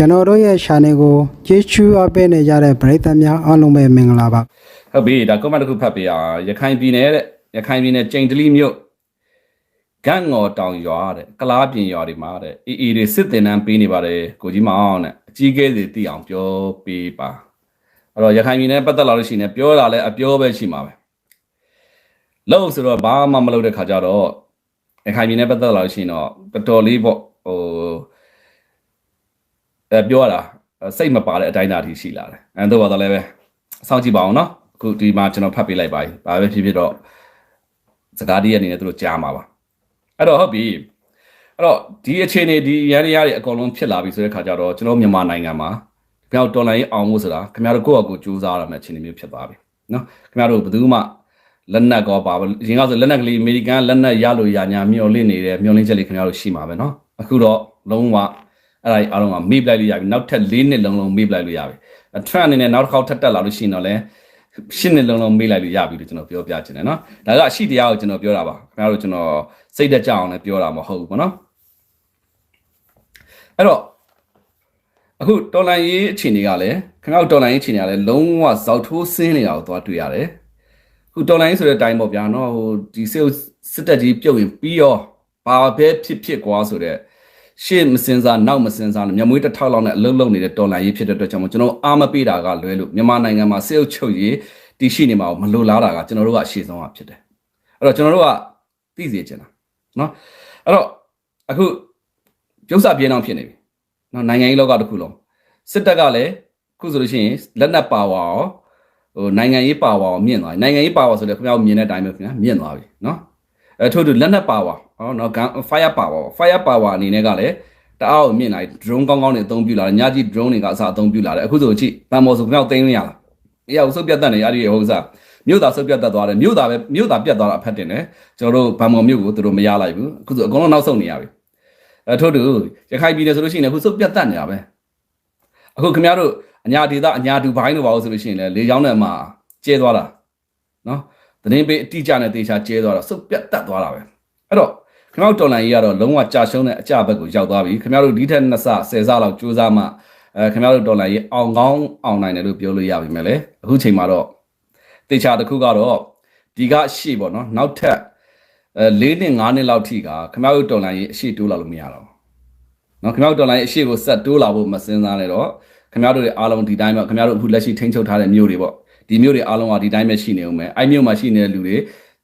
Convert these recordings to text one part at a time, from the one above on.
ကျွန်တော်တို့ရဲ့ channel ကိုကြည့်ရှုအပ်ပေးနေကြတဲ့ပရိသတ်များအားလုံးပဲမင်္ဂလာပါဟုတ်ပြီဒါ comment တစ်ခုဖတ်ပေးရအောင်ရခိုင်ပြည်နယ်တဲ့ရခိုင်ပြည်နယ်ကျိန်တလီမြို့ဂန့်ငေါ်တောင်ရွာတဲ့ကလားပြင်ရွာတွေမှာတဲ့အေးအေးတွေစစ်တင်တန်းပေးနေပါတယ်ကိုကြီးမောင်တဲ့အကြီးကဲတွေသိအောင်ပြောပေးပါအဲ့တော့ရခိုင်ပြည်နယ်ပတ်သက်လာလို့ရှိရင်ပြောတာလဲအပြောပဲရှိမှာပဲလို့ဆိုတော့ဘာမှမလုပ်တဲ့ခါကျတော့ရခိုင်ပြည်နယ်ပတ်သက်လာလို့ရှိရင်တော့တော်တော်လေးပေါ့ဟို အဲပြောရတာစိတ်မပါတဲ့အတိုင်းအတာထိရှိလာတယ်အဲတော့ပါတော့လည်းပဲစောင့်ကြည့်ပါအောင်နော်အခုဒီမှာကျွန်တော်ဖတ်ပေးလိုက်ပါပြီဘာပဲဖြစ်ဖြစ်တော့စကားဒီအနေနဲ့သူတို့ကြားမှာပါအဲ့တော့ဟုတ်ပြီအဲ့တော့ဒီအခြေအနေဒီရန်ရရတွေအကုန်လုံးဖြစ်လာပြီဆိုတဲ့ခါကျတော့ကျွန်တော်မြန်မာနိုင်ငံမှာခင်ဗျားတို့တော်လိုင်းရေးအောင်ဖို့ဆိုတာခင်ဗျားတို့ကိုယ့်အကူကြိုးစားရမယ့်အခြေအနေမျိုးဖြစ်သွားပြီနော်ခင်ဗျားတို့ဘယ်သူမှလက်နက်ကောပါရင်ကဆိုလက်နက်ကလေးအမေရိကန်လက်နက်ရလို့ရညာမျောလင့်နေတဲ့မျောလင့်ချက်လေးခင်ဗျားတို့ရှိမှာပဲနော်အခုတော့လုံးဝ အဲ့ဒါကြီးအားလုံးကမေ့ပလိုက်လို့ရပြီနောက်ထပ်၄နှစ်လုံးလုံးမေ့ပလိုက်လို့ရပြီထရန့်အနေနဲ့နောက်တစ်ခေါက်ထပ်တက်လာလို့ရှိရင်တော့လည်းရှင်းနေလုံးလုံးမေးလိုက်လို့ရပြီလို့ကျွန်တော်ပြောပြချင်တယ်နော်ဒါကအရှိတရားကိုကျွန်တော်ပြောတာပါခင်ဗျားတို့ကျွန်တော်စိတ်သက်ကြအောင်လည်းပြောတာမဟုတ်ဘူးပေါ့နော်အဲ့တော့အခုတော်လန်ရေးအခြေအနေကလည်းခင်ဗျားတို့တော်လန်ရေးအခြေအနေကလည်းလုံးဝဇောက်ထိုးဆင်းနေတာကိုသွားတွေ့ရတယ်အခုတော်လန်ရေးဆိုတဲ့အတိုင်းပေါ့ဗျာနော်ဟိုဒီစစ်စစ်တက်ကြီးပြုတ်ရင်ပြီးရောဘာပဲဖြစ်ဖြစ်ကွာဆိုတဲ့ ရှေ့မစင်စားနောက်မစင်စားမျက်မွေးတစ်ထောက်လောက်နဲ့အလုံးလုံးနေတဲ့တော်လန်ရေးဖြစ်တဲ့အတွက်ကြောင့်ကျွန်တော်အားမပေးတာကလွဲလို့မြန်မာနိုင်ငံမှာစစ်အုပ်ချုပ်ရေးတည်ရှိနေမှာကိုမလိုလားတာကကျွန်တော်တို့ကအရှိဆုံးအဖြစ်တယ်အဲ့တော့ကျွန်တော်တို့ကသိစေချင်တာနော်အဲ့တော့အခုပြုတ်စပြင်းအောင်ဖြစ်နေပြီနော်နိုင်ငံရေးလောကတစ်ခုလုံးစစ်တပ်ကလည်းခုဆိုလို့ရှိရင်လက်နက်ပါဝါရောဟိုနိုင်ငံရေးပါဝါရောမြင့်သွားပြီနိုင်ငံရေးပါဝါဆိုလည်းခင်ဗျားမြင်တဲ့အတိုင်းပဲခင်ဗျာမြင့်သွားပြီနော် အဲထို့တူလက်နက်ပါဝါဟောနော် fire power fire power အနေနဲ့ကလည်းတအားကိုမြင့်လာ drone ကောင်းကောင်းတွေအသုံးပြုလာတယ်ညကြီး drone တွေကအစားအသုံးပြုလာတယ်အခုဆိုကြည့်ဗန်မော်ဆိုခင်ဗျားသိမ်းလို့ရလားအေးအောင်စုပ်ပြတ်တတ်နေရတဲ့ဟိုစားမြို့သားစုပ်ပြတ်တတ်သွားတယ်မြို့သားပဲမြို့သားပြတ်သွားတာအဖက်တင်တယ်ကျွန်တော်တို့ဗန်မော်မြို့ကိုသူတို့မရလိုက်ဘူးအခုဆိုအကုန်လုံးနောက်ဆုတ်နေရပြီအဲထို့တူရခိုင်ပြည်နယ်ဆိုလို့ရှိရင်အခုစုပ်ပြတ်တတ်နေတာပဲအခုခင်ဗျားတို့အညာဒေသအညာဒူဘိုင်းတို့ပါလို့ဆိုလို့ရှိရင်လည်းလေချောင်းနဲ့မှကျဲသွားတာနော် သတင်းပေးအတိအကျနဲ့တေချာကျဲသွားတာစုပ်ပြတ်တတ်သွားတာပဲအဲ့တော့ခင်ဗျားတို့တော်လန်ကြီးကတော့လုံးဝကြာရှုံးတဲ့အကြဘက်ကိုရောက်သွားပြီခင်ဗျားတို့ဒီထက်နှစ်ဆဆယ်ဆလောက်စူးစမ်းမှအဲခင်ဗျားတို့တော်လန်ကြီးအောင်ကောင်းအောင်နိုင်တယ်လို့ပြောလို့ရပြီမယ်လေအခုချိန်မှာတော့တေချာတစ်ခုကတော့ဒီကရှေ့ပေါ့နော်နောက်ထပ်အဲ၄နှစ်၅နှစ်လောက်ထိကခင်ဗျားတို့တော်လန်ကြီးအရှိတိုးလာလို့မရတော့နော်ခင်ဗျားတို့တော်လန်ကြီးအရှိကိုဆက်တိုးလာဖို့မစင်စားနဲ့တော့ခင်ဗျားတို့တွေအားလုံးဒီတိုင်းပဲခင်ဗျားတို့အခုလက်ရှိထိန်းချုပ်ထားတဲ့မြို့တွေပေါ့ ဒီမြို့တွေအားလုံးကဒီတိုင်းပဲရှိနေအောင်မယ်အဲ့မြို့မှာရှိနေတဲ့လူတွေ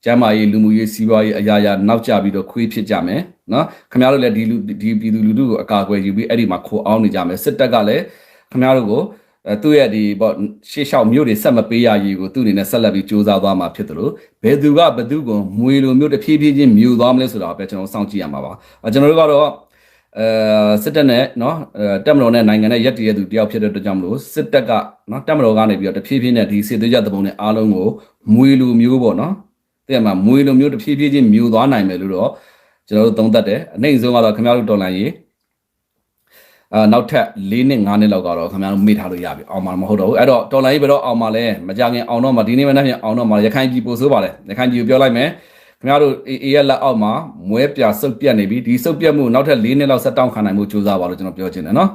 ကျမ်းမာရေးလူမှုရေးစီးပွားရေးအရာရာနောက်ကျပြီးတော့ခွေးဖြစ်ကြမယ်နော်ခင်ဗျားတို့လည်းဒီလူဒီပြည်သူလူထုကိုအကာအကွယ်ယူပြီးအဲ့ဒီမှာခိုအောင်နေကြမယ်စစ်တပ်ကလည်းခင်ဗျားတို့ကိုအဲသူ့ရဲ့ဒီပေါ့ရှေ့လျှောက်မြို့တွေဆက်မပေးရရေးကိုသူ့အနေနဲ့ဆက်လက်ပြီးစူးစမ်းသွားမှာဖြစ်တယ်လို့ဘယ်သူကဘယ်သူကိုမွေလိုမျိုးတဖြည်းဖြည်းချင်းမြူသွားမလဲဆိုတာပဲကျွန်တော်စောင့်ကြည့်ရမှာပါကျွန်တော်တို့ကတော့ အဲစစ်တပ်နဲ့နော်တက်မတော်နဲ့နိုင်ငံနဲ့ရက်တည်ရသူတယောက်ဖြစ်တဲ့အတွက်ကြောင့်မလို့စစ်တပ်ကနော်တက်မတော်ကနေပြီးတော့တဖြည်းဖြည်းနဲ့ဒီစစ်သေးကြတဲ့ပုံနဲ့အားလုံးကိုမွေလူမျိုးပေါ့နော်တဲ့မှာမွေလူမျိုးတဖြည်းဖြည်းချင်းမျိုးသွားနိုင်မယ်လို့တော့ကျွန်တော်တို့သုံးသပ်တယ်အနိုင်ဆုံးကတော့ခင်ဗျားတို့တော်လန်ရေးအာနောက်ထပ်၄နှစ်၅နှစ်လောက်ကတော့ခင်ဗျားတို့မေ့ထားလို့ရပြီအောင်မှာမဟုတ်တော့ဘူးအဲ့တော့တော်လိုင်းကြီးဘယ်တော့အောင်မှာလဲမကြခင်အောင်တော့မှာဒီနေ့မနေ့ပြန်အောင်တော့မှာရခိုင်ပြည်ပို့ဆိုးပါလေရခိုင်ပြည်ကိုပြောလိုက်မယ် ခင်ဗျားတို့အေးရလက်အောက်မှာမွဲပြဆုတ်ပြတ်နေပြီဒီဆုတ်ပြတ်မှုနောက်ထပ်၄နှစ်လောက်ဆက်တောင့်ခံနိုင်မှုကြိုးစားပါလို့ကျွန်တော်ပြောချင်တယ်နော်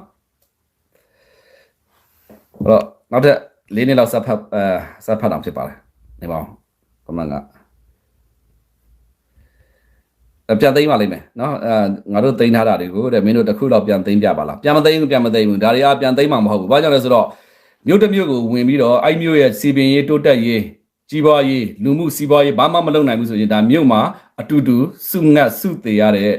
အဲ့တော့နောက်ထပ်၄နှစ်လောက်ဆက်ဖတ်အဲဆက်ဖတ်အောင်ဖြစ်ပါတယ်နေပါအောင်ကွန်မန့်ကအပြန်သိမ်းပါလိမ့်မယ်နော်အဲငါတို့သိမ်းထားတာတွေကိုတဲ့မင်းတို့တစ်ခုလောက်ပြန်သိမ်းပြပါလားပြန်မသိမ်းဘူးပြန်မသိမ်းဘူးဒါတွေကပြန်သိမ်းမှာမဟုတ်ဘူးဘာကြောင့်လဲဆိုတော့မြို့တစ်မြို့ကိုဝင်ပြီးတော့အဲ့မြို့ရဲ့စီပင်ရေးတိုးတက်ရေး ကြီးပွားရေးလူမှုစီးပွားရေးဘာမှမလုပ်နိုင်ဘူးဆိုရင်ဒါမြို့မှာအတူတူစုငတ်စုသေးရတဲ့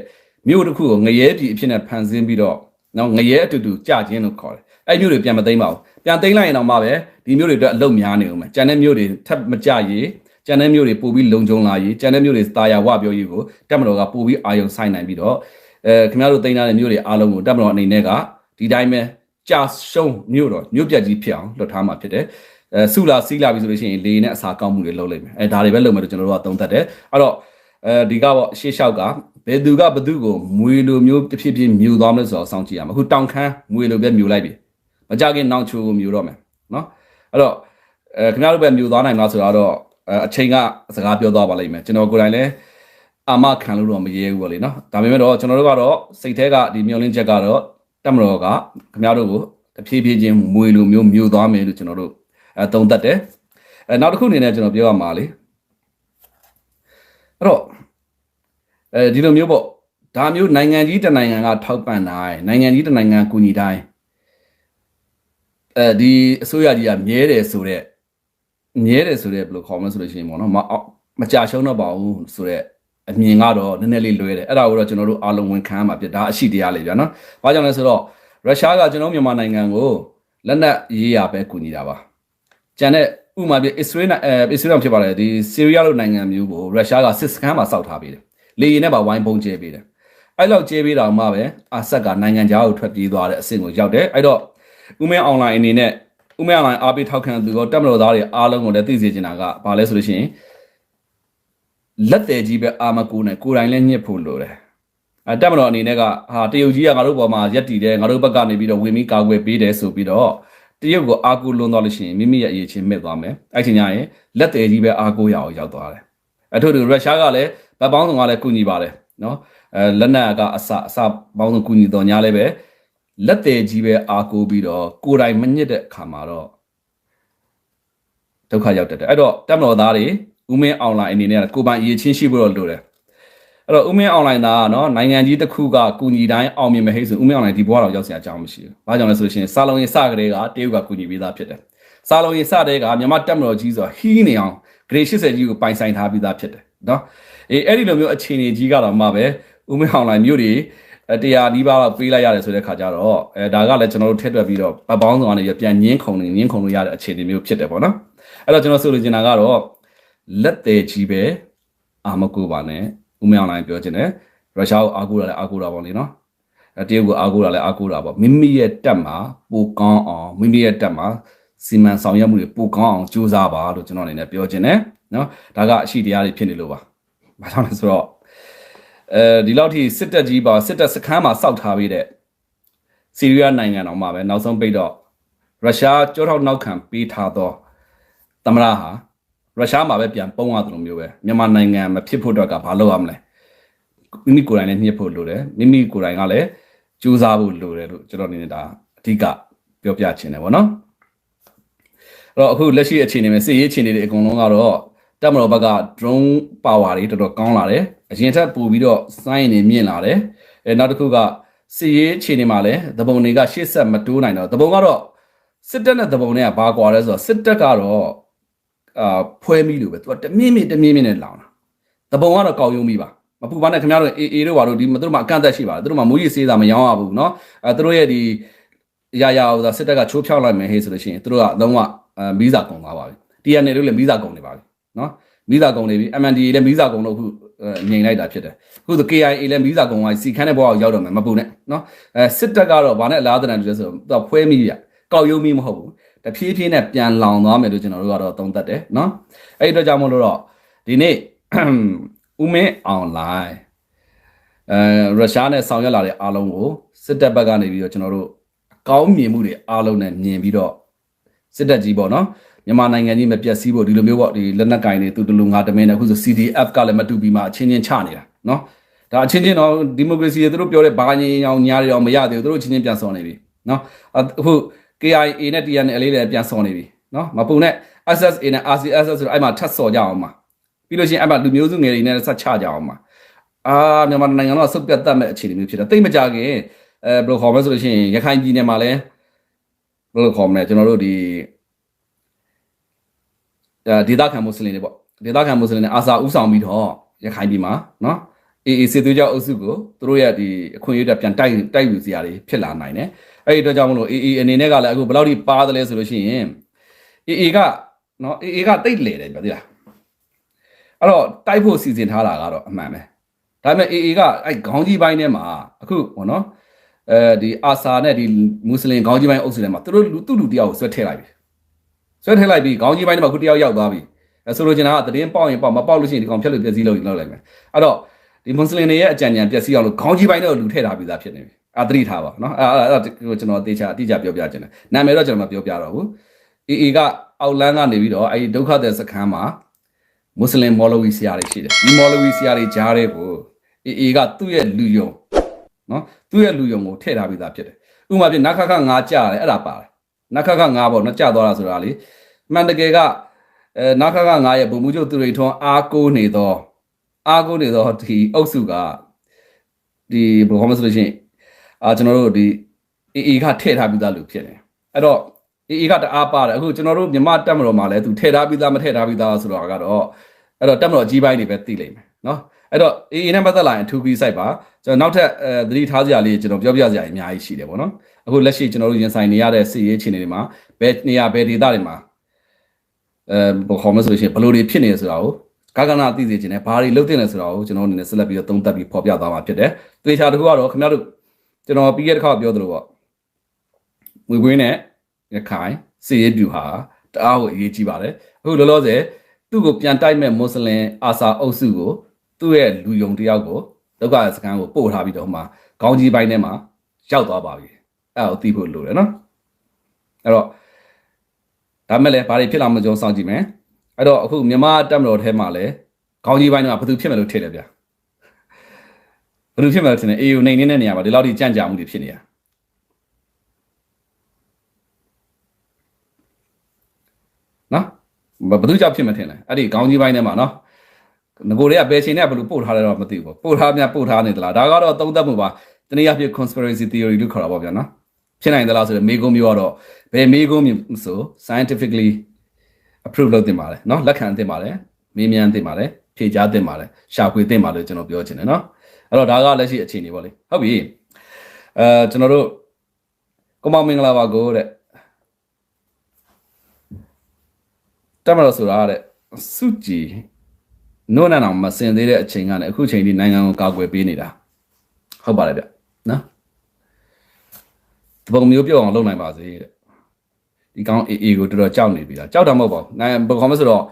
မြို့တစ်ခုကိုငရဲပြည်အဖြစ်နဲ့ဖန်ဆင်းပြီးတော့နော်ငရဲအတူတူကြခြင်းလို့ခေါ်တယ်အဲ့မြို့တွေပြန်မသိမ်းပါဘူးပြန်သိမ်းလိုက်ရင်တော့မှပဲဒီမြို့တွေအတွက်အလုပ်များနေဦးမယ်ကျန်တဲ့မြို့တွေထပ်မကြရေးကျန်တဲ့မျိုးတွေပို့ပြီးလုံခြုံလာရေးကျန်တဲ့မျိုးတွေတာယာဝပြောရေးကိုတက်မတော်ကပို့ပြီးအာယုံဆိုင်နိုင်ပြီးတော့အဲခင်ဗျားတို့တင်ထားတဲ့မျိုးတွေအားလုံးကိုတက်မတော်အနေနဲ့ကဒီတိုင်းပဲကြာရှုံးမျိုးတော့မျိုးပြက်ကြီးဖြစ်အောင်လွတ်ထားမှာဖြစ်တယ် အဲဆုလာစီးလာပြီဆိုလို့ရှိရင်လေနဲ့အစာကောက်မှုတွေလုပ်လိုက်မယ်အဲဒါတွေပဲလုပ်မယ်လို့ကျွန်တော်တို့ကသုံးသပ်တယ်အဲ့တော့အဲဒီကပေါ့ရှေ့လျှောက်ကဘယ်သူကဘသူကိုမွေလိုမျိုးတစ်ဖြစ်ဖြစ်မြူသွားမလဲဆိုတော့စောင့်ကြည့်ရမှာအခုတောင်ခမ်းမွေလိုပဲမြူလိုက်ပြီမကြခင်နောင်ချိုကိုမြူတော့မယ်နော်အဲ့တော့အဲခင်ဗျားတို့ပဲမြူသွားနိုင်လားဆိုတော့အချိန်ကစကားပြောသွားပါလိမ့်မယ်ကျွန်တော်ကိုယ်တိုင်လည်းအာမခံလို့တော့မရဲဘူးပေါ့လေနော်ဒါပေမဲ့တော့ကျွန်တော်တို့ကတော့စိတ်ထဲကဒီမျောလင်းချက်ကတော့တက်မတော်ကခင်ဗျားတို့ကိုတဖြည်းဖြည်းချင်းမွေလိုမျိုးမျိုးသွားမယ်လို့ကျွန်တော်တို့ အဲသုံးသပ်တယ်အဲနောက်တစ်ခုအနေနဲ့ကျွန်တော်ပြောရမှာလေအဲ့တော့အဲဒီလိုမျိုးပေါ့ဒါမျိုးနိုင်ငံကြီးတစ်နိုင်ငံကထောက်ပံ့တိုင်းနိုင်ငံကြီးတစ်နိုင်ငံကူညီတိုင်းအဲဒီအစိုးရကြီးကမြဲတယ်ဆိုတော့မြဲတယ်ဆိုတော့ဘယ်လိုခေါ်မလဲဆိုလို့ရှိရင်ပေါ့နော်မအောင်မကြရှုံးတော့ပါဘူးဆိုတော့အမြင်ကတော့နည်းနည်းလေးလွဲတယ်အဲ့ဒါကိုတော့ကျွန်တော်တို့အားလုံးဝန်ခံရမှာဖြစ်ဒါအရှိတရားလေးဗျာနော်။ဘာကြောင့်လဲဆိုတော့ရုရှားကကျွန်တော်မြန်မာနိုင်ငံကိုလက်နက်ရေးရပဲကူညီတာပါ။ ကျန်တဲ့ဥပမာပြအစ္စရေးနဲ့အဲအစ္စရေးဖြစ်ပါတယ်ဒီဆီးရီးယားလိုနိုင်ငံမျိုးကိုရုရှားကစစ်စခန်းမှာစောက်ထားပေးတယ်။လေယာဉ်နဲ့ပါဝိုင်းပုံကျဲပေးတယ်။အဲ့လောက်ကျဲပေးတာမှပဲအာဆက်ကနိုင်ငံခြားကိုထွက်ပြေးသွားတဲ့အဆင့်ကိုရောက်တယ်။အဲ့တော့ဥမဲအွန်လိုင်းအနေနဲ့ဥမဲအွန်လိုင်းအားပေးထောက်ခံသူရောတက်မတော်သားတွေအားလုံးကိုလည်းသိစေချင်တာကဘာလဲဆိုလို့ရှိရင်လက်သေးကြီးပဲအာမကူနဲ့ကိုယ်တိုင်လည်းညှစ်ဖို့လိုတယ်အဲတက်မတော်အနေနဲ့ကဟာတရုတ်ကြီးကငါတို့ပေါ်မှာရက်တည်တယ်ငါတို့ဘက်ကနေပြီးတော့ဝင်ပြီးကာကွယ်ပေးတယ်ဆိုပြီးတော့ တရုတ်ကိုအာကူလွန်သွားလို့ရှိရင်မိမိရဲ့အရေးချင်းမြစ်သွားမယ်အဲ့ချိန်ကျရင်လက်သေးကြီးပဲအာကူရအောင်ရောက်သွားတယ်အထူးတူရုရှားကလည်းဗတ်ပေါင်းဆောင်ကလည်းကူညီပါတယ်နော်အဲလက်နက်ကအစအစပေါင်းဆောင်ကူညီတော်ညာလည်းပဲလက်သေးကြီးပဲအာကူပြီးတော့ကိုယ်တိုင်မညစ်တဲ့အခါမှာတော့ဒုက္ခရောက်တတ်တယ်အဲ့တော့တက်မတော်သားတွေဦးမင်းအွန်လိုင်းအနေနဲ့ကိုယ်ပိုင်အရေးချင်းရှိဖို့တော့လိုတယ် အဲ့တော့ဦးမင်းအွန်လိုင်းသားကနော်နိုင်ငံကြီးတစ်ခုကကူညီတိုင်းအောင်မြင်မဟိတ်ဆိုဦးမင်းအွန်လိုင်းဒီဘွားတော့ရောက်စရာအကြောင်းမရှိဘူး။ဘာကြောင့်လဲဆိုလို့ရှိရင်စာလုံးရင်စကလေးကတရုတ်ကကူညီပေးသားဖြစ်တယ်။စာလုံးရင်စတဲ့ကမြန်မာတက်မတော်ကြီးဆိုဟီးနေအောင်ဂရေ80ကြီးကိုပိုင်ဆိုင်ထားပြီးသားဖြစ်တယ်နော်။အေးအဲ့ဒီလိုမျိုးအခြေအနေကြီးကတော့မှပဲဦးမင်းအွန်လိုင်းမျိုးတွေတရားနီးပါးပေးလိုက်ရတယ်ဆိုတဲ့ခါကျတော့အဲဒါကလည်းကျွန်တော်တို့ထည့်တွက်ပြီးတော့ပပောင်းဆောင်ကနေပြန်ညင်းခုံနေညင်းခုံလို့ရတဲ့အခြေအနေမျိုးဖြစ်တယ်ပေါ့နော်။အဲ့တော့ကျွန်တော်ဆိုလိုချင်တာကတော့လက်သေးကြီးပဲအာမကူပါနဲ့ ဦးမင်းအောင်လိုင်းပြောချင်တယ်ရုရှားကိုအားကိုးတာလည်းအားကိုးတာပေါ့လေနော်အဲတရုတ်ကိုအားကိုးတာလည်းအားကိုးတာပေါ့မိမိရဲ့တက်မှာပိုကောင်းအောင်မိမိရဲ့တက်မှာစီမံဆောင်ရွက်မှုတွေပိုကောင်းအောင်ကြိုးစားပါလို့ကျွန်တော်အနေနဲ့ပြောချင်တယ်နော်ဒါကအရှိတရားတွေဖြစ်နေလို့ပါဘာကြောင့်လဲဆိုတော့အဲဒီလောက်ထိစစ်တပ်ကြီးပါစစ်တပ်စခန်းမှာစောက်ထားပေးတဲ့ဆီးရီးယားနိုင်ငံတော်မှာပဲနောက်ဆုံးပိတ်တော့ရုရှားကြောထောက်နောက်ခံပေးထားသောသမရဟာ ရုရှားမှာပဲပြန်ပုံရတယ်လို့မျိုးပဲမြန်မာနိုင်ငံမဖြစ်ဖို့အတွက်ကဘာလုပ်ရမလဲမိမိကိုယ်တိုင်လည်းညှစ်ဖို့လိုတယ်မိမိကိုယ်တိုင်ကလည်းကြိုးစားဖို့လိုတယ်လို့ကျွန်တော်အနေနဲ့ဒါအဓိကပြောပြချင်တယ်ဗောနော်အဲ့တော့အခုလက်ရှိအခြေအနေမှာစစ်ရေးအခြေအနေတွေအကုန်လုံးကတော့တက်မတော်ဘက်က drone power တွေတော်တော်ကောင်းလာတယ်အရင်ထက်ပိုပြီးတော့စိုင်းနေမြင့်လာတယ်အဲနောက်တစ်ခုကစစ်ရေးအခြေအနေမှာလည်းသဘုံတွေကရှေ့ဆက်မတိုးနိုင်တော့သဘုံကတော့စစ်တပ်နဲ့သဘုံတွေကဘာကွာလဲဆိုတော့စစ်တပ်ကတော့ အာဖွဲမိလို့ပဲသူကတမြင့်မြင့်တမြင့်မြင့်နဲ့လောင်တာတပုံကတော့ကောက်ယုံမိပါမပူပါနဲ့ခင်ဗျားတို့အေအေတို့ဘာတို့ဒီမတို့မှအကန့်အသတ်ရှိပါတယ်သူတို့မှမူကြီးစေးတာမရောင်းရဘူးเนาะအဲသူတို့ရဲ့ဒီရာရာဟိုစစ်တပ်ကချိုးဖြောက်လိုက်မယ်ဟေးဆိုလို့ရှိရင်သူတို့ကအလုံးဝအဲမီးစာကုန်သွားပါပြီ TNL တို့လည်းမီးစာကုန်နေပါပြီเนาะမီးစာကုန်နေပြီ MNDA လည်းမီးစာကုန်တော့အခုငြိမ်လိုက်တာဖြစ်တယ်အခုသူ KIA လည်းမီးစာကုန်သွားစီခန်းတဲ့ဘဝကိုရောက်တော့မယ်မပူနဲ့เนาะအဲစစ်တပ်ကတော့ဗာနဲ့အလားတန်တူလဲဆိုတော့သူကဖွဲမိပြကောက်ယုံမိမဟုတ်ဘူး တဖြည်းဖြည်းနဲ့ပြန်လောင်သွားမယ်လို့ကျွန်တော်တို့ကတော့သုံးသပ်တယ်เนาะအဲ့ဒီတော့ကြောင့်မလို့တော့ဒီနေ့ဦးမင်းအွန်လိုင်းအဲရုရှားနဲ့ဆောင်ရွက်လာတဲ့အားလုံးကိုစစ်တပ်ဘက်ကနေပြီးတော့ကျွန်တော်တို့အကောင်းမြင်မှုတွေအားလုံးနဲ့မြင်ပြီးတော့စစ်တပ်ကြီးပေါ့နော်မြန်မာနိုင်ငံကြီးမပြတ်စည်းဖို့ဒီလိုမျိုးပေါ့ဒီလက်နက်ကင်တွေသူတို့လူငါတမင်းနဲ့အခုဆို CDF ကလည်းမတူပြီးမှအချင်းချင်းချနေတာနော်ဒါအချင်းချင်းတော့ဒီမိုကရေစီတွေသူတို့ပြောတဲ့ဘာငင်းအောင်ညားတွေတော့မရသေးဘူးသူတို့အချင်းချင်းပြန်ဆော်နေပြီနော်အခု KIA နဲ့ TNL လေးလည်းပြန်ဆော်နေပြီနော်မပုံနဲ့ SSA နဲ့ RCSS ဆိုတော့အဲ့မှာထပ်ဆော်ကြအောင်ပါပြီးလို့ရှိရင်အဲ့မှာလူမျိုးစုငယ်တွေနဲ့ဆက်ချကြအောင်ပါအာမြန်မာနိုင်ငံတော့ဆုတ်ပြတ်တတ်မဲ့အခြေအနေမျိုးဖြစ်တယ်တိတ်မကြခင်အဲဘယ်လိုခေါ်မလဲဆိုလို့ရှိရင်ရခိုင်ပြည်နယ်မှာလည်းဘယ်လိုခေါ်မလဲကျွန်တော်တို့ဒီအဲဒေသခံမွတ်စလင်တွေပေါ့ဒေသခံမွတ်စလင်တွေအာစာဥဆောင်ပြီးတော့ရခိုင်ပြည်မှာနော်အေးအေးစစ်သွေးကြောက်အုပ်စုကိုသူတို့ရဲ့ဒီအခွင့်အရေးတွေပြန်တိုက်တိုက်ယူစရာတွေဖြစ်လာနိုင်တယ် အဲ့ဒီအတွက်ကြောင့်မလို့အေးအေးအနေနဲ့ကလည်းအခုဘယ်လောက်ထိပါတယ်လဲဆိုလို့ရှိရင်အေးအေးကနော်အေးအေးကတိတ်လေတယ်ပြောသိလားအဲ့တော့တိုက်ဖို့စီစဉ်ထားတာကတော့အမှန်ပဲဒါပေမဲ့အေးအေးကအဲ့ခေါင်းကြီးပိုင်းထဲမှာအခုဟောနော်အဲဒီအာဆာနဲ့ဒီမွတ်စလင်ခေါင်းကြီးပိုင်းအုပ်စုထဲမှာသူတို့လူသူ့လူတယောက်ကိုဆွဲထည့်လိုက်ပြီဆွဲထည့်လိုက်ပြီးခေါင်းကြီးပိုင်းထဲမှာခုတယောက်ရောက်သွားပြီအဲဆိုလိုချင်တာကသတင်းပေါက်ရင်ပေါက်မပေါက်လို့ရှိရင်ဒီကောင်ဖြတ်လို့ပြည့်စည်လို့လောက်လိုက်မယ်အဲ့တော့ဒီမွတ်စလင်တွေရဲ့အကြံဉာဏ်ပြည့်စည်အောင်လို့ခေါင်းကြီးပိုင်းတော့လူထည့်ထားပြီးသားဖြစ်နေပြီ အာသတိထားပါနော်အဲ့အဲ့အဲ့ကျွန်တော်အသေးချာအတိအကျပြောပြခြင်းတယ်နာမည်တော့ကျွန်တော်မပြောပြတော့ဘူးအေအေကအောက်လန်းကနေပြီးတော့အဲ့ဒီဒုက္ခသည်စခန်းမှာမွတ်စလင်မော်လဝီဆရာတွေရှိတယ်ဒီမော်လဝီဆရာတွေကြားတဲ့ကိုအေအေကသူ့ရဲ့လူယုံနော်သူ့ရဲ့လူယုံကိုထည့်ထားပြီးသားဖြစ်တယ်ဥပမာပြနခခ9ကြာတယ်အဲ့ဒါပါတယ်နခခ9ပေါ့နော်ကြာသွားတာဆိုတာလေမှန်တကယ်ကအဲနခခ9ရဲ့ဘုံမှုချုပ်သူရိထွန်းအားကိုးနေသောအားကိုးနေသောဒီအုပ်စုကဒီဘယ်လိုမှဆိုလို့ရှိရင် အာကျွန်တော်တို့ဒီအေအေကထည့်ထားပြီးသားလို့ဖြစ်တယ်အဲ့တော့အေအေကတအားပါတယ်အခုကျွန်တော်တို့မြမတက်မတော်မှာလဲသူထည့်ထားပြီးသားမထည့်ထားပြီးသားဆိုတော့ကတော့အဲ့တော့တက်မတော်အကြီးပိုင်းတွေပဲသိလိမ့်မယ်နော်အဲ့တော့အေအေနဲ့ပတ်သက်လာရင် 2B site ပါကျွန်တော်နောက်ထပ်အဲသတိထားစရာလေးကျွန်တော်ပြောပြစရာအများကြီးရှိတယ်ပေါ့နော်အခုလက်ရှိကျွန်တော်တို့ရင်ဆိုင်နေရတဲ့စီရေးအခြေအနေတွေမှာဘယ်နေရာဘယ်ဒေသတွေမှာအဲဘယ်ခေါ်မလဲဆိုလို့ရှိရင်ဘယ်လိုတွေဖြစ်နေလဲဆိုတာကိုကာကနာသိစေခြင်းနဲ့ဘာတွေလုပ်တင်လဲဆိုတာကိုကျွန်တော်အနေနဲ့ဆက်လက်ပြီးတော့သုံးသပ်ပြီးဖော်ပြသွားမှာဖြစ်တယ်။သေချာတစ်ခုကတော့ခင်ဗျားတို့ ကျွန်တော်ပြီးခဲ့တဲ့ခါပြောသလိုပေါ့ငွေကွင်းနဲ့ရခိုင်စီရေးပြူဟာတအားကိုအရေးကြီးပါတယ်။အခုလောလောဆယ်သူ့ကိုပြန်တိုက်မဲ့မွတ်စလင်အာဆာအုပ်စုကိုသူ့ရဲ့လူယုံတယောက်ကိုဒုက္ခစခန်းကိုပို့ထားပြီးတော့မှခေါင်းကြီးပိုင်းထဲမှာရောက်သွားပါပြီ။အဲ့ဒါကိုသိဖို့လိုတယ်နော်။အဲ့တော့ဒါမဲ့လည်းဘာတွေဖြစ်လာမှကျွန်တော်စောင့်ကြည့်မယ်။အဲ့တော့အခုမြန်မာတက်မတော်ထဲမှာလည်းခေါင်းကြီးပိုင်းကဘာသူဖြစ်မယ်လို့ထင်တယ်ဗျာ။ ဘာသူဖြစ်မယ်လို့ထင်တယ်အေယူနေနေတဲ့နေရာမှာဒီလောက်ထိကြံ့ကြာမှုတွေဖြစ်နေတာ။နော်ဘာသူကြောင့်ဖြစ်မထင်လဲအဲ့ဒီခေါင်းကြီးပိုင်းထဲမှာနော်ငကိုတွေကဘယ်ချိန်နဲ့ဘယ်လိုပို့ထားလဲတော့မသိဘူးပေါ့ပို့ထားများပို့ထားနေသလားဒါကတော့သုံးသပ်မှုပါတနည်းအားဖြင့် conspiracy theory လို့ခေါ်တာပေါ့ဗျာနော်ဖြစ်နိုင်သလားဆိုတော့မေကုံမျိုးကတော့ဘယ်မေကုံမျိုးဆို scientifically approve လုပ်တင်ပါတယ်เนาะလက်ခံတင်ပါတယ်မေးမြန်းတင်ပါတယ်ဖြေကြားတင်ပါတယ်ရှာဖွေတင်ပါလို့ကျွန်တော်ပြောချင်တယ်เนาะ အဲ့တော့ဒါကလက်ရှိအခြေအနေပေါ့လေဟုတ်ပြီအဲကျွန်တော်တို့ကိုမောင်မင်္ဂလာပါကိုတဲ့တက်မလို့ဆိုတာတဲ့စုကြည်နို့နန်အောင်မစင်သေးတဲ့အချိန်ကနေအခုချိန်ဒီနိုင်ငံကိုကာကွယ်ပေးနေတာဟုတ်ပါတယ်ဗျနော်ဒီပုံမျိုးပြောအောင်လုပ်နိုင်ပါစေတဲ့ဒီကောင်အေအေကိုတော်တော်ကြောက်နေပြီလားကြောက်တာမဟုတ်ပါဘူးနိုင်ဘယ်ခေါ်မလဲဆိုတော့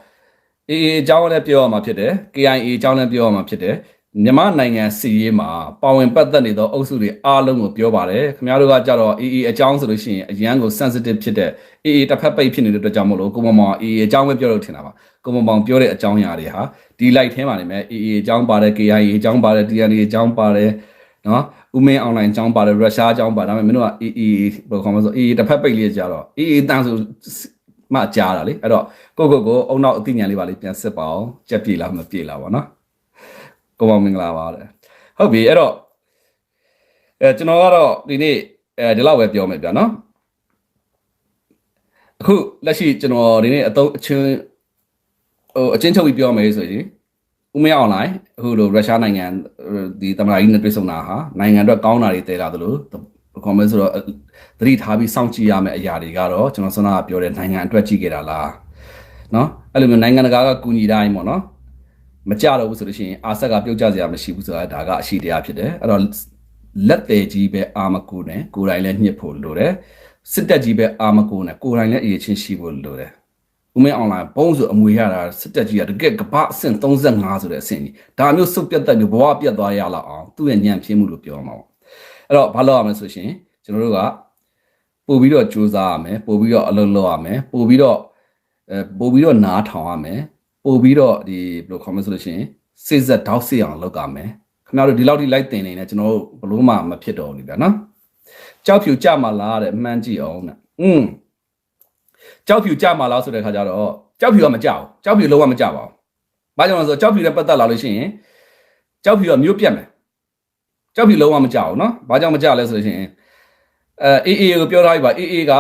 အေအေအကြောင်းလည်းပြောရမှာဖြစ်တယ် KIA အကြောင်းလည်းပြောရမှာဖြစ်တယ် မြန်မာနိုင်ငံစီရေးမှာပါဝင်ပတ်သက်နေသောအုပ်စုတွေအားလုံးကိုပြောပါတယ်ခင်ဗျားတို့ကကြတော့ AA အကြောင်းဆိုလို့ရှိရင်အရန်ကို sensitive ဖြစ်တဲ့ AA တစ်ဖက်ပိတ်ဖြစ်နေတဲ့အတွက်ကြောင့်မလို့ကိုမမောင် AA အကြောင်းပဲပြောလို့ထင်တာပါကိုမမောင်ပြောတဲ့အကြောင်းအရာတွေဟာဒီ light ထဲမှာနေမဲ့ AA အကြောင်းပါတယ် KIA အကြောင်းပါတယ် TNA အကြောင်းပါတယ်နော်ဥမင်း online အကြောင်းပါတယ်ရုရှားအကြောင်းပါဒါပေမဲ့မင်းတို့က AA ဘယ်လိုခေါ်မလဲဆို AA တစ်ဖက်ပိတ်လေးကြတော့ AA တန်းဆိုမှကြားတာလေအဲ့တော့ကိုကိုကိုအုံနောက်အသိဉာဏ်လေးပါလေးပြန်စစ်ပါအောင်ကြက်ပြေလားမပြေလားပါနော် ကိုပေါင်းမင်္ဂလာပါတဲ့ဟုတ်ပြီအဲ့တော့အဲကျွန်တော်ကတော့ဒီနေ့အဲဒီလောက်ပဲပြောမယ်ဗျာနော်အခုလက်ရှိကျွန်တော်ဒီနေ့အသုံးအချင်းဟိုအချင်းချုပ်ပြီးပြောမယ်ဆိုရင်ဥမရအွန်လိုင်းအခုလိုရုရှားနိုင်ငံဒီတမန်ကြီးနဲ့တွေ့ဆုံတာဟာနိုင်ငံအတွက်ကောင်းတာတွေတည်လာသလိုကွန်မန့်ဆိုတော့သတိထားပြီးစောင့်ကြည့်ရမယ့်အရာတွေကတော့ကျွန်တော်ဆွမ်းနာပြောတဲ့နိုင်ငံအတွက်ကြည့်ခဲ့တာလားနော်အဲ့လိုမျိုးနိုင်ငံတကာကကူညီတိုင်းပေါ့နော် မကြတော့ဘူးဆိုလို့ရှိရင်အာဆက်ကပြုတ်ကြစရာမရှိဘူးဆိုတာဒါကအရှိတရားဖြစ်တယ်အဲ့တော့လက်သေးကြီးပဲအာမကူနဲ့ကိုယ်တိုင်လည်းညှစ်ဖို့လိုတယ်စစ်တက်ကြီးပဲအာမကူနဲ့ကိုယ်တိုင်လည်းအရေးချင်းရှိဖို့လိုတယ်ဦးမင်းအွန်လိုင်းဘုံဆိုအမွေရတာစစ်တက်ကြီးကတကယ်ကပအဆင့်35ဆိုတဲ့အဆင့်ကြီးဒါမျိုးစုပ်ပြတ်တက်မျိုးဘဝပြတ်သွားရလောက်အောင်သူ့ရဲ့ညံ့ပြင်းမှုလို့ပြောမှာပေါ့အဲ့တော့ဘာလုပ်ရမလဲဆိုရှင်ကျွန်တော်တို့ကပို့ပြီးတော့စူးစမ်းရမယ်ပို့ပြီးတော့အလုပ်လုပ်ရမယ်ပို့ပြီးတော့အဲပို့ပြီးတော့နားထောင်ရမယ် ပို့ပြီးတော့ဒီဘယ်လိုခေါ်မလဲဆိုလို့ရှိရင်စိတ်ဆက်တောက်စီအောင်လုပ်ရမယ်ခင်ဗျားတို့ဒီလောက်ထိလိုက်တင်နေနေကျွန်တော်တို့ဘလို့မှမဖြစ်တော့ဘူးဗျာနော်ကြောက်ဖြူကြမှာလားတဲ့မှန်းကြည့်အောင်တဲ့อืมကြောက်ဖြူကြမှာလားဆိုတဲ့ခါကျတော့ကြောက်ဖြူကမကြောက်ကြောက်ဖြူလုံးဝမကြောက်ပါဘူးဘာကြောင့်လဲဆိုတော့ကြောက်ဖြူနဲ့ပတ်သက်လာလို့ရှိရင်ကြောက်ဖြူကမျိုးပြတ်မယ်ကြောက်ဖြူလုံးဝမကြောက်ဘူးနော်ဘာကြောင့်မကြောက်လဲဆိုလို့ရှိရင်အဲအေးအေးကိုပြောထားပြီပါအေးအေးက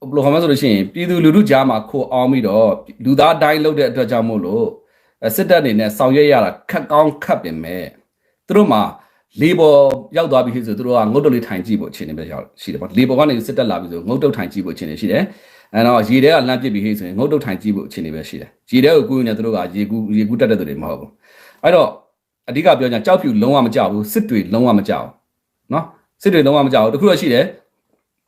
ဘယ်လိုခေါ်မလဲဆိုလို့ရှိရင်ပြည်သူလူထုကြားမှာခိုအောင်ပြီးတော့လူသားတိုင်းလုပ်တဲ့အတွက်ကြောင့်မို့လို့စစ်တပ်အနေနဲ့ဆောင်ရွက်ရတာခက်ကောင်းခက်ပင်မဲ့သူတို့မှာလေပေါ်ရောက်သွားပြီဆိုသူတို့ကငုတ်တုတ်လေးထိုင်ကြည့်ဖို့အခြေအနေပဲရောက်ရှိတယ်ပေါ့လေပေါ်ကနေစစ်တက်လာပြီဆိုငုတ်တုတ်ထိုင်ကြည့်ဖို့အခြေအနေရှိတယ်အဲတော့ရေထဲကလမ်းပစ်ပြီးဟေးဆိုရင်ငုတ်တုတ်ထိုင်ကြည့်ဖို့အခြေအနေပဲရှိတယ်ရေထဲကိုကူးနေသူတို့ကရေကူးရေကူးတက်တဲ့သူတွေမဟုတ်ဘူးအဲ့တော့အဓိကပြောကြကြောက်ဖြူလုံးဝမကြောက်ဘူးစစ်တွေလုံးဝမကြောက်နော်စစ်တွေလုံးဝမကြောက်ဘူးတခုတော့ရှိတယ်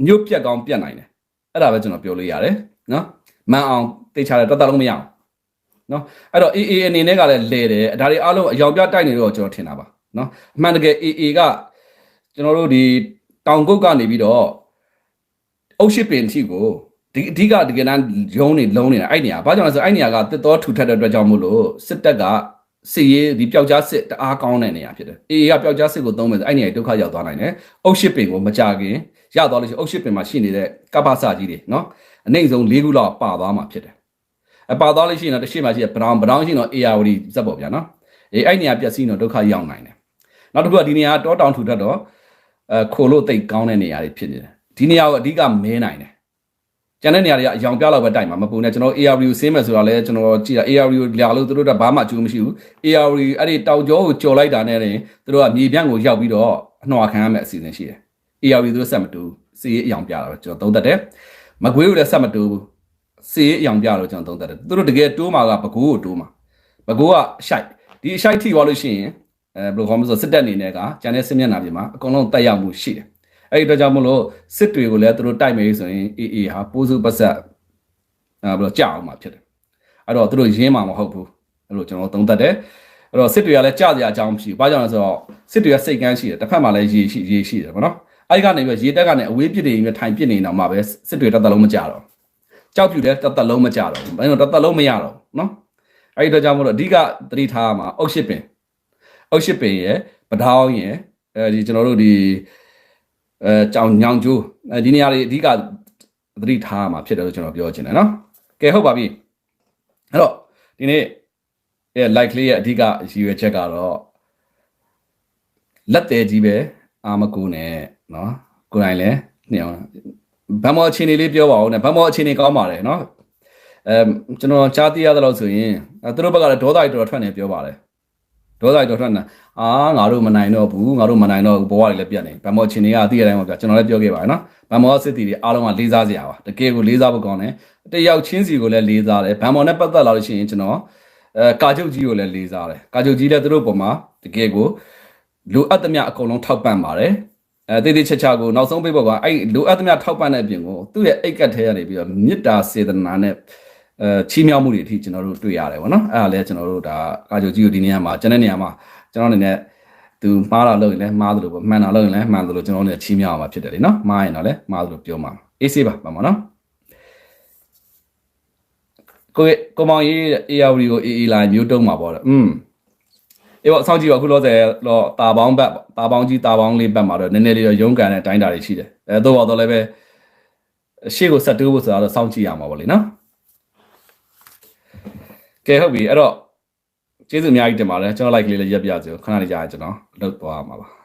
ညှို့ပြက်ကောင်းပြက်နိုင်တယ် အဲ့ဒါပဲကျွန်တော်ပြောလို့ရတယ်နော်မန်အောင်တေချာတယ်တတ်တလုံးမရအောင်နော်အဲ့တော့ AA အနေနဲ့ကလည်းလဲတယ်ဒါတွေအားလုံးအယောင်ပြတိုက်နေတော့ကျွန်တော်ထင်တာပါနော်အမှန်တကယ် AA ကကျွန်တော်တို့ဒီတောင်ကုတ်ကနေပြီးတော့အုတ်ရှိပင်ထိကိုဒီအဓိကတကယ်တမ်းရုံးနေလုံးနေတာအဲ့နေရာဘာကြောင့်လဲဆိုအဲ့နေရာကတစ်တော်ထူထပ်တဲ့အတွက်ကြောင့်မို့လို့စစ်တပ်က စစ်ရေးဒီပျောက်ကြားစစ်တအားကောင်းတဲ့နေရာဖြစ်တယ်အေအေကပျောက်ကြားစစ်ကိုသုံးမယ်ဆိုအဲ့နေရာဒုက္ခရောက်သွားနိုင်တယ်အုတ်ရှစ်ပင်ကိုမကြခင်ရသွားလို့ရှိရင်အုတ်ရှစ်ပင်မှာရှိနေတဲ့ကပ္ပစကြီးတွေနော်အနိုင်ဆုံး၄ခုလောက်ပါသွားမှာဖြစ်တယ်အပါသွားလို့ရှိရင်တော့တစ်ရှိမှရှိတဲ့ဘရောင်ဘရောင်ရှိရင်တော့ ARD ဇက်ပေါ့ဗျာနော်အေးအဲ့နေရာပြက်စီးတော့ဒုက္ခရောက်နိုင်တယ်နောက်တစ်ခုကဒီနေရာတောတောင်ထူထပ်တော့အဲခိုလို့တိတ်ကောင်းတဲ့နေရာတွေဖြစ်နေတယ်ဒီနေရာကိုအဓိကမဲနိုင်တယ် ကျန်တဲ့နေရာတွေကအယောင်ပြလောက်ပဲတိုက်မှာမပူနဲ့ကျွန်တော် ARV ကိုဆင်းမယ်ဆိုတာလဲကျွန်တော်ကြည့်တာ ARV ကိုလာလို့သူတို့ကဘာမှအကျိုးမရှိဘူး ARV အဲ့ဒီတောင်ကျောကိုကြော်လိုက်တာနဲ့တင်သူတို့ကမြေပြန့်ကိုရောက်ပြီးတော့အနှော်ခံရမယ့်အစီအစဉ်ရှိတယ် ARV သူတို့ဆက်မတူစီရေးအယောင်ပြတာပဲကျွန်တော်သုံးသပ်တယ်မကွေးကိုလည်းဆက်မတူဘူးစီရေးအယောင်ပြတော့ကျွန်တော်သုံးသပ်တယ်သူတို့တကယ်တိုးမှာကပကိုးကိုတိုးမှာပကိုးကအရှိုက်ဒီအရှိုက်ထိသွားလို့ရှိရင်အဲဘယ်လိုခေါ်မလဲဆိုစစ်တပ်အနေနဲ့ကကျန်တဲ့စစ်မျက်နှာပြင်မှာအကုန်လုံးတက်ရောက်မှုရှိတယ် အဲ့ဒီတော့ကြောင့်မလို့စစ်တွေကိုလည်းသူတို့တိုက်မယ်ဆိုရင်အေးအေးဟာပိုးစုပတ်ဆက်အဲဘယ်လိုကြောက်အောင်မှာဖြစ်တယ်အဲ့တော့သူတို့ရင်းမှာမဟုတ်ဘူးအဲ့လိုကျွန်တော်သုံးသပ်တယ်အဲ့တော့စစ်တွေကလည်းကြောက်ကြအကြောင်းမရှိဘူးဘာကြောင့်လဲဆိုတော့စစ်တွေကစိတ်ကန်းရှိတယ်တစ်ဖက်မှာလည်းရေရှိရေရှိတယ်ဗောနော်အဲ့ဒီကနေပြီးရေတက်ကနေအဝေးပစ်နေရင်ထိုင်ပစ်နေတော့မှပဲစစ်တွေတက်တက်လုံးမကြတော့ကြောက်ပြူလည်းတက်တက်လုံးမကြတော့ဘူးဘာလို့တက်တက်လုံးမရတော့ဘူးနော်အဲ့ဒီတော့ကြောင့်မလို့အဓိကသတိထားရမှာအုတ်ရှစ်ပင်အုတ်ရှစ်ပင်ရဲ့ပထောင်းရဲ့အဲဒီကျွန်တော်တို့ဒီ အဲကြောင်ညောင်ကျိုးအဲဒီနေရာတွေအဓိကသတိထားမှာဖြစ်တယ်လို့ကျွန်တော်ပြောချင်တယ်နော်ကဲဟုတ်ပါပြီအဲ့တော့ဒီနေ့အဲ like လေးရဲ့အဓိကရည်ရွယ်ချက်ကတော့လက်သေးကြီးပဲအာမကူနဲ့နော်ကိုယ်တိုင်လည်းနှစ်အောင်ဗမောအခြေအနေလေးပြောပါဦးနဲ့ဗမောအခြေအနေကောင်းပါတယ်နော်အဲကျွန်တော်ကြားသိရသလောက်ဆိုရင်အဲသူတို့ဘက်ကလည်းဒေါသတွေတော်တော်ထွက်နေပြောပါတယ် ဒေါသတော်ထွက်နေအာငါတို့မနိုင်တော့ဘူးငါတို့မနိုင်တော့ဘူးဘဝတွေလည်းပြတ်နေဗမောချင်းတွေကအတိအတိုင်းပါဗျကျွန်တော်လည်းပြောခဲ့ပါတယ်နော်ဗမောစစ်တီတွေအားလုံးကလေးစားစရာပါတကယ်ကိုလေးစားဖို့ကောင်းတယ်တယောက်ချင်းစီကိုလည်းလေးစားတယ်ဗမောနဲ့ပတ်သက်လာလို့ရှိရင်ကျွန်တော်အဲကာချုပ်ကြီးကိုလည်းလေးစားတယ်ကာချုပ်ကြီးလည်းသူတို့ပုံမှာတကယ်ကိုလိုအပ်သမျှအကုန်လုံးထောက်ပံ့ပါတယ်အဲတိတိချက်ချကိုနောက်ဆုံးပြဖို့ကအဲ့လိုအပ်သမျှထောက်ပံ့တဲ့အပြင်ကိုသူ့ရဲ့အိတ်ကတ်ထဲကနေပြီးတော့မေတ္တာစေတနာနဲ့ အဲချီးမြှောက်မှုတွေအထိကျွန်တော်တို့တွေ့ရတယ်ဗောနော်အဲ့ဒါလည်းကျွန်တော်တို့ဒါကာချုပ်ကြီးကိုဒီနေရာမှာကျွန်တဲ့နေရာမှာကျွန်တော်အနေနဲ့သူမှားတာလုပ်ရင်လည်းမှားသလိုပေါ့မှန်တာလုပ်ရင်လည်းမှန်သလိုကျွန်တော်တို့လည်းချီးမြှောက်အောင်မှာဖြစ်တယ်လေနော်မှားရင်တော့လည်းမှားသလိုပြောမှာအေးဆေးပါပါမနော်ကိုကိုမောင်ကြီး AR ကို AA လာမျိုးတုံးမှာပေါ့လေอืมအေးပေါ့စောင့်ကြည့်ပါအခုလောဆယ်တော့တာပေါင်းဘက်တာပေါင်းကြီးတာပေါင်းလေးဘက်မှာတော့နည်းနည်းလေးတော့ရုန်းကန်တဲ့အတိုင်းတာတွေရှိတယ်အဲတော့တော့လည်းပဲရှေ့ကိုဆက်တိုးဖို့ဆိုတာတော့စောင့်ကြည့်ရမှာပေါ့လေနော် ကဲဟုတ်ပြီအဲ့တော့ကျေးဇူးအများကြီးတင်ပါတယ်ကျွန်တော် like လေးလည်းရက်ပြကြခဏလေးကြာရင်ကျွန်တော်လုပ်သွားမှာပါ